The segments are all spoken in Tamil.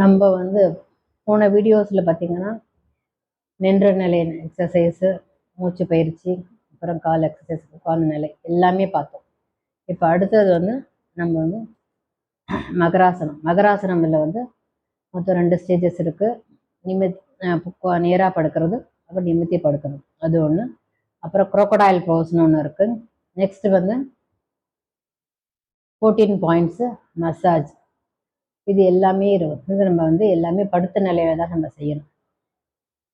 நம்ம வந்து போன வீடியோஸில் பார்த்தீங்கன்னா நின்ற நிலை எக்ஸசைஸு மூச்சு பயிற்சி அப்புறம் கால் எக்ஸசைஸ் உட்கார்ந்த நிலை எல்லாமே பார்த்தோம். இப்போ அடுத்தது வந்து நம்ம வந்து மகராசனம். மகராசனம் இதில் வந்து மொத்தம் ரெண்டு ஸ்டேஜஸ் இருக்குது நிமித் நேராக படுக்கிறது அப்புறம் நிமித்தி படுக்கிறது. அது ஒன்று அப்புறம் குரோக்கடாயில் ப்ரோஸ்னு ஒன்று இருக்குது நெக்ஸ்ட் வந்து ஃபோர்டீன் பாயிண்ட்ஸு மசாஜ் இது எல்லாமே இருக்கும் இது நம்ம வந்து எல்லாமே படுத்த நிலையில தான் நம்ம செய்யணும்.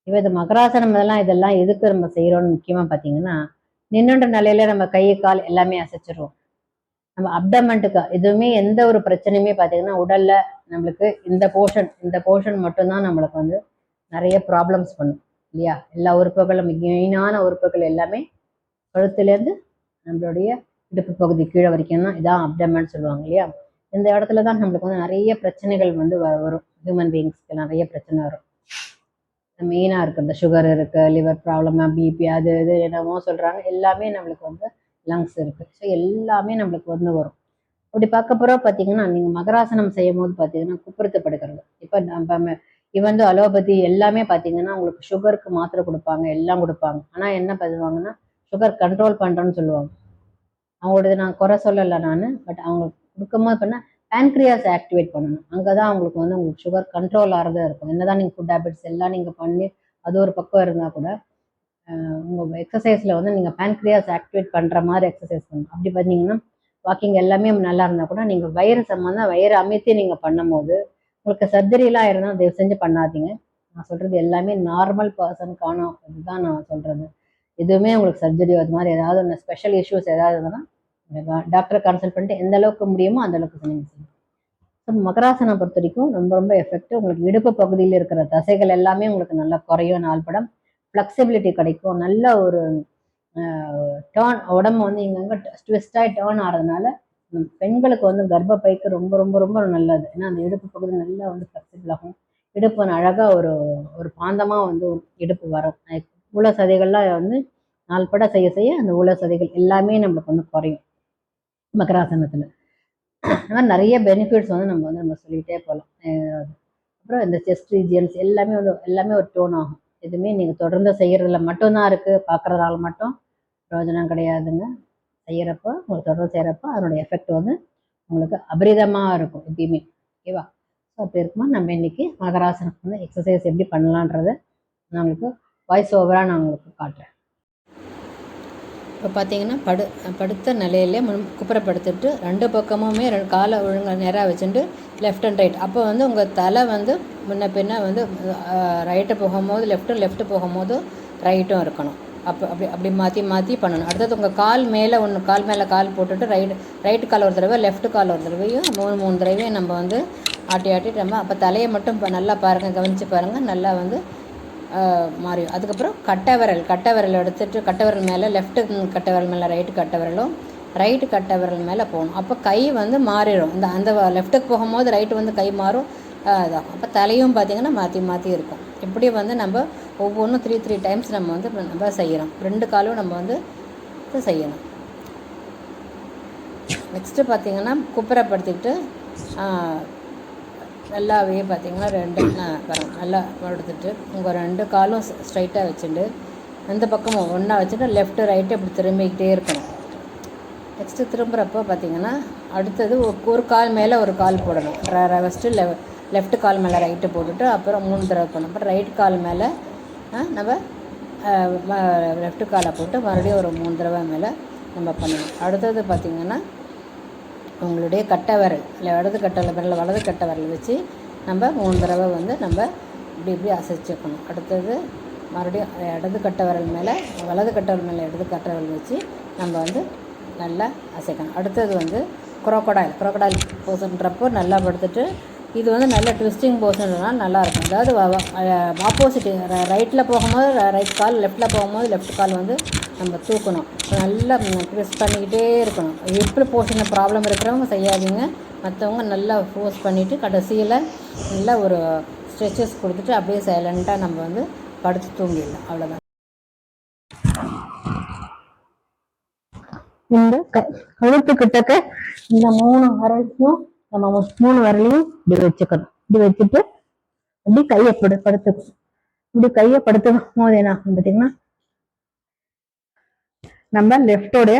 இப்போ இது மகராசனம் இதெல்லாம் இதெல்லாம் எதுக்கு நம்ம செய்கிறோம்னு முக்கியமாக பார்த்தீங்கன்னா நின்றுன்ற நிலையில நம்ம கை கால் எல்லாமே அசைச்சிருவோம். நம்ம அப்டமெண்ட்டுக்கு எதுவுமே எந்த ஒரு பிரச்சனையுமே பார்த்தீங்கன்னா உடல்ல நம்மளுக்கு இந்த போர்ஷன் இந்த போர்ஷன் மட்டும்தான் நம்மளுக்கு வந்து நிறைய ப்ராப்ளம்ஸ் பண்ணும் இல்லையா? எல்லா உறுப்புகளும் மெயினான உறுப்புகள் எல்லாமே கழுத்துலேருந்து நம்மளுடைய இடுப்பு பகுதி கீழே வரைக்கும் தான் இதான் அப்டமெண்ட் சொல்லுவாங்க இல்லையா? இந்த இடத்துல தான் நம்மளுக்கு வந்து நிறைய பிரச்சனைகள் வந்து வ வரும். ஹியூமன் பீயிங்ஸ்க்கு நிறைய பிரச்சனை வரும். மெயினாக இருக்கிறது இந்த சுகர் இருக்குது லிவர் ப்ராப்ளமா பிபி அது இது என்னமோ சொல்கிறாங்க எல்லாமே நம்மளுக்கு வந்து லங்ஸ் இருக்குது ஸோ எல்லாமே நம்மளுக்கு வந்து வரும். அப்படி பார்க்க போகிற பார்த்தீங்கன்னா நீங்கள் மகராசனம் செய்யும் போது பார்த்தீங்கன்னா குப்புறத்து படுக்கிறது இப்போ நம்ம இவன் வந்து அலோபதி எல்லாமே பார்த்தீங்கன்னா உங்களுக்கு சுகருக்கு மாத்திரை கொடுப்பாங்க எல்லாம் கொடுப்பாங்க. ஆனால் என்ன பண்ணுவாங்கன்னா சுகர் கண்ட்ரோல் பண்ணுறோன்னு சொல்லுவாங்க. அவங்களோடது நான் குறை சொல்லலை நான் பட் அவங்க கொடுக்கும்போது பண்ணால் பேன்க்ரியாஸ் ஆக்டிவேட் பண்ணணும். அங்கே தான் அவங்களுக்கு வந்து உங்களுக்கு சுகர் கண்ட்ரோல் ஆகிறதா இருக்கும். என்னதான் நீங்கள் ஃபுட் ஹேபிட்ஸ் எல்லாம் நீங்கள் பண்ணி அது ஒரு பக்கம் இருந்தால் கூட உங்கள் எக்ஸசைஸில் வந்து நீங்கள் பேன்க்ரியாஸ் ஆக்டிவேட் பண்ணுற மாதிரி எக்ஸசைஸ் பண்ணணும். அப்படி பார்த்தீங்கன்னா வாக்கிங் எல்லாமே நல்லா இருந்தால் கூட நீங்கள் வயிறு சம்மந்தம் வயிறு அமைத்து நீங்கள் பண்ணும்போது உங்களுக்கு சர்ஜரிலாம் இருந்தால் தயவு செஞ்சு பண்ணாதீங்க. நான் சொல்கிறது எல்லாமே நார்மல் பர்சனுக்கான இதுதான் நான் சொல்கிறது எதுவுமே உங்களுக்கு சர்ஜரி அது மாதிரி ஏதாவது ஒன்று ஸ்பெஷல் இஷ்யூஸ் ஏதாவது இருந்ததுன்னா டாக்டரை கன்சல்ட் பண்ணிட்டு எந்த அளவுக்கு முடியுமோ அந்த அளவுக்கு நீங்கள் செய்யணும். ஸோ மகராசனம் பொறுத்த வரைக்கும் ரொம்ப ரொம்ப எஃபெக்ட் உங்களுக்கு இடுப்பு பகுதியில் இருக்கிற தசைகள் எல்லாமே உங்களுக்கு நல்லா குறையும் நாள்படம். ஃப்ளெக்சிபிலிட்டி கிடைக்கும். நல்ல ஒரு டேர்ன் உடம்பு வந்து இங்கங்கே ட்விஸ்டாகி டேர்ன் ஆகிறதுனால பெண்களுக்கு வந்து கர்ப்பப்பைக்கு ரொம்ப ரொம்ப ரொம்ப நல்லது. ஏன்னா அந்த இடுப்பு பகுதி நல்லா வந்து ஃப்ளெக்சிபிள் ஆகும். இடுப்பு அழகாக ஒரு ஒரு பாந்தமாக வந்து இடுப்பு வரும். உள்ள சதைகள்லாம் வந்து நாள்பட செய்ய செய்ய அந்த உள்ள சதைகள் எல்லாமே நம்மளுக்கு வந்து குறையும். மகராசனத்தில். அந்த மாதிரி நிறைய பெனிஃபிட்ஸ் வந்து நம்ம வந்து நம்ம சொல்லிகிட்டே போகலாம் அப்புறம் இந்த செஸ்ட் ரீஜியன்ஸ் எல்லாமே வந்து எல்லாமே ஒரு டோன் ஆகும். எதுவுமே நீங்கள் தொடர்ந்து செய்கிறதுல மட்டும்தான் இருக்குது பார்க்குறதால மட்டும் பிரயோஜனம் கிடையாதுங்க. செய்கிறப்போ உங்களுக்கு தொடர்ந்து செய்கிறப்போ அதனுடைய எஃபெக்ட் வந்து உங்களுக்கு அபரிதமாக இருக்கும் எப்பயுமே. ஓகேவா ஸோ அப்படி இருக்கும்போது நம்ம இன்றைக்கி மகராசனம் வந்து எக்ஸசைஸ் எப்படி பண்ணலான்றதை நான் உங்களுக்கு வாய்ஸ் ஓவராக நான் உங்களுக்கு காட்டுறேன். இப்போ பார்த்தீங்கன்னா படு படுத்த நிலையிலே முன் குப்புறப்படுத்திட்டு ரெண்டு பக்கமுமே ரெண்டு காலை ஒழுங்காக நேராக வச்சுட்டு லெஃப்ட் அண்ட் ரைட் அப்போ வந்து உங்கள் தலை வந்து முன்ன பின்ன வந்து ரைட்டு போகும்போது லெஃப்ட்டு லெஃப்ட்டு போகும்போது ரைட்டும் இருக்கணும். அப்போ அப்படி அப்படி மாற்றி மாற்றி பண்ணணும். அடுத்தது உங்கள் கால் மேலே ஒன்று கால் மேலே கால் போட்டுட்டு ரைட் ரைட்டு கால் ஒரு தடவை லெஃப்ட் கால் ஒரு தடவையும் மூணு மூணு தடவையும் நம்ம வந்து ஆட்டி ஆட்டி நம்ம அப்போ தலையை மட்டும் இப்போ நல்லா பாருங்கள் கவனித்து பாருங்கள் நல்லா வந்து மாறி அதுக்கப்புறம் கட்டை விரல் கட்டை விரல் எடுத்துகிட்டு கட்டை விரல் மேலே லெஃப்ட்டு கட்டை விரல் மேலே ரைட்டு கட்டை விரலும் ரைட்டு கட்டை விரல் மேலே போகணும். அப்போ கை வந்து மாறிடும். இந்த அந்த லெஃப்ட்டுக்கு போகும்போது ரைட்டு வந்து கை மாறும் அதான் அப்போ தலையும் பார்த்திங்கன்னா மாற்றி மாற்றி இருக்கும். இப்படி வந்து நம்ம ஒவ்வொன்றும் த்ரீ த்ரீ டைம்ஸ் நம்ம வந்து நம்ம செய்கிறோம் ரெண்டு காலும் நம்ம வந்து செய்யணும். நெக்ஸ்ட்டு பார்த்திங்கன்னா குப்புறப்படுத்திக்கிட்டு நல்லாவே பார்த்திங்கன்னா ரெண்டு வரும். நல்லா எடுத்துட்டு உங்கள் ரெண்டு காலும் ஸ்ட்ரைட்டாக வச்சுட்டு அந்த பக்கமும் ஒன்றா வச்சுட்டு லெஃப்ட்டு ரைட்டு இப்படி திரும்பிக்கிட்டே இருக்கணும். நெக்ஸ்ட்டு திரும்புகிறப்போ பார்த்திங்கன்னா அடுத்தது ஒரு கால் மேலே ஒரு கால் போடணும். ஃபஸ்ட்டு லெ லெஃப்ட் கால் மேலே ரைட்டு போட்டுட்டு அப்புறம் மூணு தடவை போடணும். அப்புறம் ரைட் கால் மேலே நம்ம லெஃப்ட் காலை போட்டு மறுபடியும் ஒரு மூணு தடவை மேலே நம்ம பண்ணணும். அடுத்தது பார்த்திங்கன்னா உங்களுடைய கட்டை விரல் இல்லை வலது கட்டை விரல் வலது கட்டை விரல் வச்சு நம்ம மூணு தடவை வந்து நம்ம இப்படி இப்படி அசைச்சிக்கணும். அடுத்தது மறுபடியும் இடது கட்டை விரல் மேலே வலது கட்டை விரல் மேலே இடது கட்டை விரல் வச்சு நம்ம வந்து நல்லா அசைக்கணும். அடுத்தது வந்து குரோக்கடாயில் குரோக்கடாயில் போசுன்றப்போ நல்லா படுத்துட்டு இது வந்து நல்ல ட்விஸ்டிங் போர்ஷன்லாம் நல்லாயிருக்கும். அதாவது ஆப்போசிட் ரைட்டில் போகும்போது ரைட் கால் லெஃப்ட்டில் போகும்போது லெஃப்ட் கால் வந்து நம்ம தூக்கணும். நல்லா ட்விஸ்ட் பண்ணிக்கிட்டே இருக்கணும். எப்படி போர்ஷனில் ப்ராப்ளம் இருக்கிறவங்க செய்யாதீங்க. மற்றவங்க நல்லா ஃபோர்ஸ் பண்ணிவிட்டு கடைசியில் நல்லா ஒரு ஸ்ட்ரெச்சஸ் கொடுத்துட்டு அப்படியே சைலண்ட்டாக நம்ம வந்து படுத்து தூங்கிடலாம். அவ்வளோதான் இந்த கழுத்து கிட்டக்க இந்த மூணு விரலையும் நம்ம மூணு வரலையும் இப்படி வச்சுக்கணும். இப்படி வச்சுட்டு இப்படி கையை படு படுத்துக்கணும். இப்படி கையை படுத்துக்கும் போது என்ன ஆகும் பார்த்தீங்கன்னா நம்ம லெஃப்டோடைய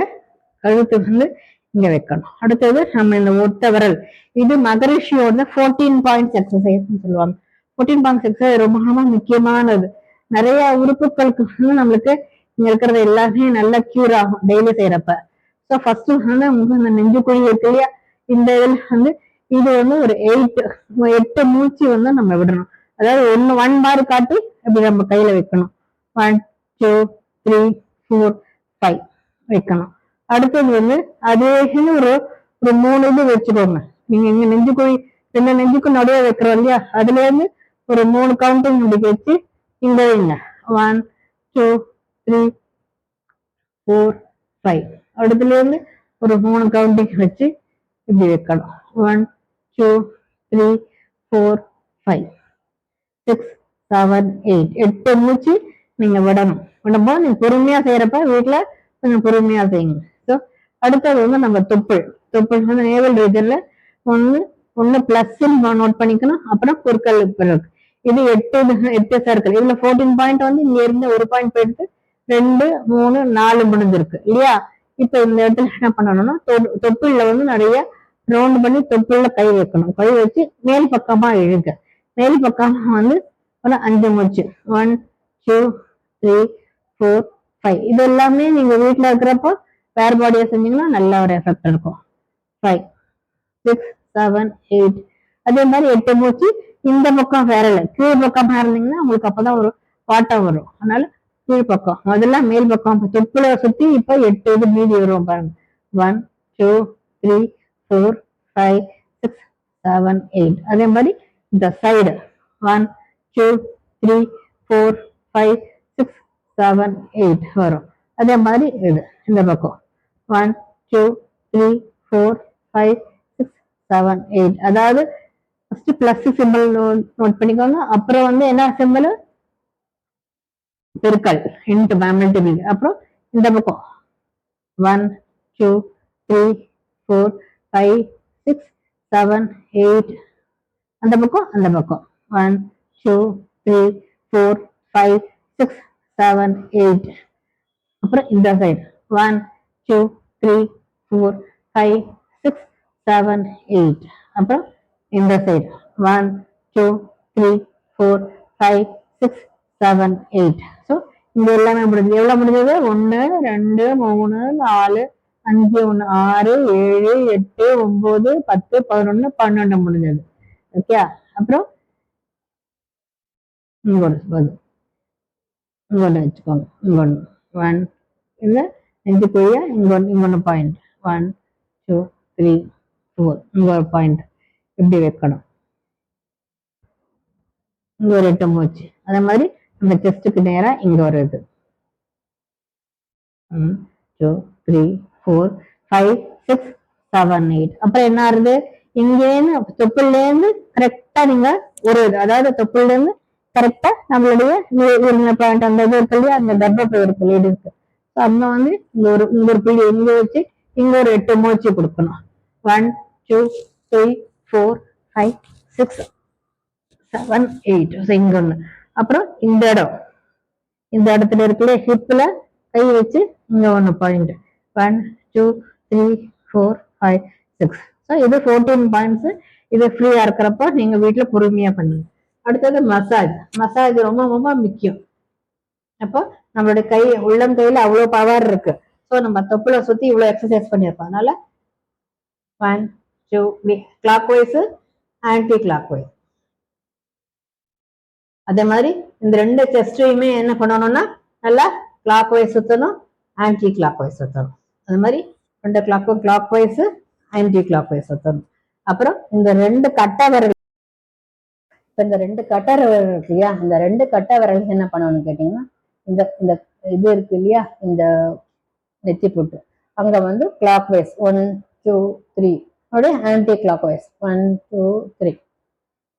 கழுத்து வந்து இங்க வைக்கணும். அடுத்தது நம்ம இந்த ஒத்த விரல் இது மகரிஷியோட ஃபோர்டீன் பாயிண்ட்ஸ் எக்ஸசைஸ் சொல்லுவாங்க. ஃபோர்டீன் பாயிண்ட்ஸ் எக்ஸசைஸ் ரொம்ப ரொம்ப முக்கியமானது. நிறைய உறுப்புகளுக்கு வந்து நம்மளுக்கு இங்க இருக்கிறது எல்லாமே நல்லா கியூர் ஆகும் டெய்லி செய்யறப்ப. ஸோ ஃபர்ஸ்ட் வந்து உங்களுக்கு இந்த நெஞ்சு குழி இருக்கு இல்லையா? இந்த இதில் வந்து இது வந்து ஒரு எயிட் எட்டு மூச்சு வந்து நம்ம விடணும். அதாவது ஒன்னு ஒன் பார் காட்டி இப்படி நம்ம கையில வைக்கணும். One two three four five வைக்கணும். அடுத்தது வந்து அதேன்னு ஒரு ஒரு மூணு இது வச்சுக்கோங்க. நீங்க இங்க நெஞ்சு போய் ரெண்டு நெஞ்சுக்கு நடுவே வைக்கிறோம் இல்லையா? அதுல இருந்து ஒரு மூணு கவுண்டிங் முடிக்க வச்சு இங்க வைங்க. One two three four five அடுத்துல இருந்து ஒரு மூணு கவுண்டிங் வச்சு இப்படி வைக்கணும் one two three four five six seven eight எட்டு மூச்சு நீங்க விடணும். விடும்போது நீங்க பொறுமையா செய்யறப்ப வீட்டுல கொஞ்சம் பொறுமையா செய்யுங்க. ஸோ அடுத்தது வந்து நம்ம தொப்புள். தொப்புள் வந்து நேவல் ரீஜன்ல ஒன்று ஒன்று பிளஸ் நோட் பண்ணிக்கணும். அப்புறம் பொருட்கள் பிறகு இது எட்டு எட்டு சர்க்கிள் இதுல ஃபோர்டீன் பாயிண்ட் வந்து இங்க இருந்து ஒரு பாயிண்ட் போயிட்டு ரெண்டு மூணு நாலு முடிஞ்சிருக்கு. இல்லையா? இப்ப இந்த இடத்துல என்ன பண்ணணும்னா தொப்புள்ள வந்து நிறைய ரவுண்ட் பண்ணி தொப்புள்ள கை வைக்கணும். கை வச்சு மேல் பக்கமா இழுங்க. மேல் பக்கமா வந்து ஒரு அஞ்சு மூச்சு. One two three four five இது எல்லாமே நீங்க வீட்டுல இருக்கிறப்போ வேர் பாடியா செஞ்சீங்கன்னா நல்ல ஒரு எஃபெக்ட் இருக்கும். ஃபைவ் சிக்ஸ் செவன் எயிட் அதே மாதிரி எட்டு மூச்சு இந்த பக்கம் வேறல கீழ் பக்கமா இருந்தீங்கன்னா உங்களுக்கு அப்பதான் ஒரு வாட்டம் வரும். அதனால கீழ் பக்கம். முதல்ல மேல் பக்கம். தொப்புல சுத்தி இப்ப எட்டு இது மீதி வரும் பாருங்க. One two three four five six seven eight அதே மாதிரி இந்த side one two three four five six seven eight வரும். அதே மாதிரி இது இந்த பக்கம். One two three four five six seven eight அதாவது ஃபர்ஸ்ட் பிளஸ் சிம்பிள் நோட் பண்ணிக்கோங்க. அப்புறம் வந்து என்ன சிம்பிள் பெருக்கல் இன்ட்டு மல்டிபிள் அப்புறம் இந்த பக்கம். One two three four five six seven eight அந்த பக்கம் அந்த பக்கம். One two three four five six seven eight அப்புறம் இந்த side one two three four five six seven eight அப்புறம் இந்த side one two three four five six seven eight so எல்லாமே முடிஞ்சது. எவ்வளவு முடிஞ்சது? ஒன்னு ரெண்டு மூணு நாலு அஞ்சு ஒன்று ஆறு ஏழு எட்டு ஒன்பது பத்து பதினொன்னு பன்னெண்டு முடிஞ்சது. ஓகே? அப்புறம்? இங்க போதும் இங்க வச்சுக்கோங்க. இங்க ஒன் இல்லை அஞ்சு பெரிய இங்க ஒன்று இங்க ஒன்று point one two three four இங்க ஒரு பாயிண்ட் இப்படி வைக்கணும். இங்க ஒரு எட்டு மூச்சு அதே மாதிரி அந்த செஸ்ட்டுக்கு நேராக இங்க ஒரு இது one two three four five six seven eight அப்புறம் என்ன ஆகுது இங்கேருந்து தொப்புலேருந்து கரெக்டா நீங்க ஒரு இது அதாவது தொப்புலேருந்து கரெக்டா நம்மளுடைய பாயிண்ட் அந்த இது இருக்கு இல்லையா? அந்த கர்ப்பப்பை இருக்கு. லேடிஸ்க்கு ஸோ அங்க வந்து இங்க ஒரு இங்க ஒரு புள்ளி இங்க வச்சு இங்க ஒரு எட்டு மூச்சு கொடுக்கணும். One two three four five six seven eight so இங்க ஒன்று அப்புறம் இந்த இடம். இந்த இடத்துல இருக்கிற ஹிப்ல கை வச்சு இங்க ஒன்று point one two three four five six so இது ஃபோர்டீன் பாயிண்ட்ஸ் இது ஃப்ரீயா இருக்கிறப்ப நீங்க வீட்டுல பொறுமையா பண்ணுங்க. அடுத்தது மசாஜ் மசாஜ் ரொம்ப ரொம்ப முக்கியம். அப்போ நம்மளுடைய கை உள்ளம் கையில அவ்வளோ பவர் இருக்கு. ஸோ நம்ம தொப்புல சுத்தி இவ்வளோ எக்ஸசைஸ் பண்ணியிருப்போம். அதனால one two clockwise anticlockwise அதே மாதிரி இந்த ரெண்டு செஸ்டையுமே என்ன பண்ணணும்னா நல்லா கிளாக் வைஸ் சுத்தணும் ஆன்டி கிளாக் வைஸ் சுத்தணும். அது மாதிரி ரெண்டு கிளாக்கும் clockwise anti clock wise சுத்தணும். அப்புறம் இந்த ரெண்டு கட்டை விரல் இப்ப இந்த ரெண்டு கட்டை விரல் இருக்கு இல்லையா? இந்த ரெண்டு கட்ட விரல் என்ன பண்ணணும்னு கேட்டீங்கன்னா இந்த இந்த இது இருக்கு இல்லையா? இந்த நெத்தி புட்டு. அங்க வந்து clock wise one two three அப்படியே anti clock wise one two three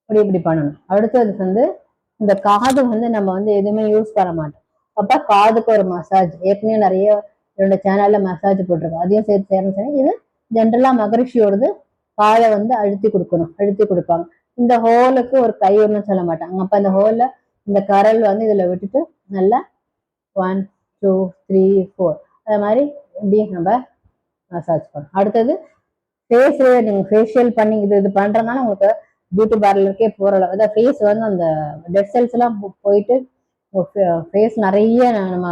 அப்படி இப்படி பண்ணணும். அடுத்தது வந்து இந்த காது வந்து நம்ம வந்து எதுவுமே யூஸ் பண்ண மாட்டோம் அப்ப காதுக்கு ஒரு மசாஜ் ஏற்கனவே நிறைய என்னோட சேனல்ல மசாஜ் போட்டிருக்கோம் அதையும் சேர்த்து சேரணும் சரி இது ஜென்ரலா மகரிஷியோடது காதை வந்து அழுத்தி கொடுக்கணும் அழுத்தி கொடுப்பாங்க. இந்த ஹோலுக்கு ஒரு கை ஒன்றும் சொல்ல மாட்டாங்க. அப்போ அந்த ஹோலில் இந்த கரல் வந்து இதில் விட்டுட்டு நல்லா ஒன் டூ த்ரீ ஃபோர் அது மாதிரி இப்படி நம்ம மசாஜ் பண்ணணும். அடுத்தது ஃபேஸ் நீங்கள் ஃபேஷியல் பண்ணி இது இது பண்ணுறதுனால உங்களுக்கு பியூட்டி பார்லருக்கே போகிற அளவு. அதாவது ஃபேஸ் வந்து அந்த டெட் செல்ஸ் எல்லாம் போயிட்டு ஃபேஸ் நிறைய நம்ம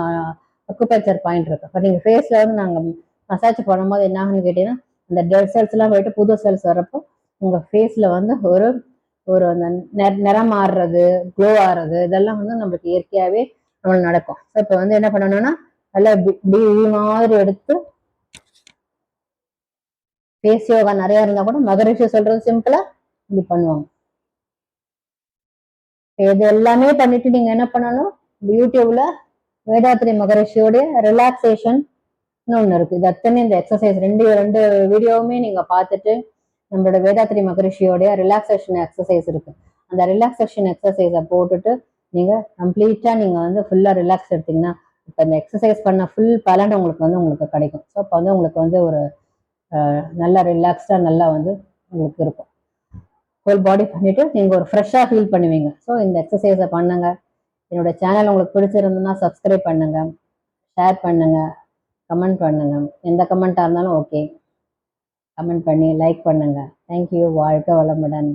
அக்குபேச்சர் பாயிண்ட் இருக்கு. இப்போ நீங்கள் ஃபேஸில் வந்து நாங்கள் மசாஜ் பண்ணும்போது என்ன ஆகுன்னு கேட்டிங்கன்னா அந்த டெட் செல்ஸ் எல்லாம் போயிட்டு புது செல்ஸ் வரப்போ உங்கள் ஃபேஸில் வந்து ஒரு ஒரு அந்த நிறம் மாறுறது க்ளோ ஆடுறது இதெல்லாம் வந்து நம்மளுக்கு இயற்கையாகவே நம்மளுக்கு நடக்கும். ஸோ இப்போ வந்து என்ன பண்ணணும்னா நல்லா இப்படி மாதிரி எடுத்து ஃபேஸ் யோகா நிறையா இருந்தால் கூட மகரிஷி சொல்றது சிம்பிளாக இப்படி பண்ணுவாங்க. இது எல்லாமே பண்ணிட்டு நீங்க என்ன பண்ணணும்? யூடியூப்ல வேதாத்ரி மகரிஷியோடைய ரிலாக்ஸேஷன் ஒன்று இருக்கு. இது அத்தனை இந்த எக்ஸசைஸ் ரெண்டு ரெண்டு வீடியோவுமே நீங்க பார்த்துட்டு நம்மளோட வேதாத்ரி மகரிஷியோடைய ரிலாக்ஸேஷன் எக்ஸசைஸ் இருக்கு. அந்த ரிலாக்ஸேஷன் எக்ஸசைஸை போட்டுட்டு நீங்க கம்ப்ளீட்டா நீங்க வந்து ஃபுல்லா ரிலாக்ஸ் எடுத்தீங்கன்னா இப்போ இந்த எக்ஸசைஸ் பண்ண ஃபுல் பலன் உங்களுக்கு வந்து உங்களுக்கு கிடைக்கும். ஸோ அப்போ வந்து உங்களுக்கு வந்து ஒரு நல்லா ரிலாக்ஸ்டாக நல்லா வந்து உங்களுக்கு இருக்கும். ஹோல் பாடி பண்ணிட்டு நீங்கள் ஒரு ஃப்ரெஷ்ஷாக ஃபீல் பண்ணுவீங்க. ஸோ இந்த எக்ஸசைஸை பண்ணுங்க. என்னோட சேனல் உங்களுக்கு பிடிச்சிருந்ததுன்னா சப்ஸ்கிரைப் பண்ணுங்க. ஷேர் பண்ணுங்க. கமெண்ட் பண்ணுங்க. எந்த கமெண்ட்டாக இருந்தாலும் ஓகே கமெண்ட் பண்ணி லைக் பண்ணுங்க. தேங்க்யூ வாழ்க வளமுடன்.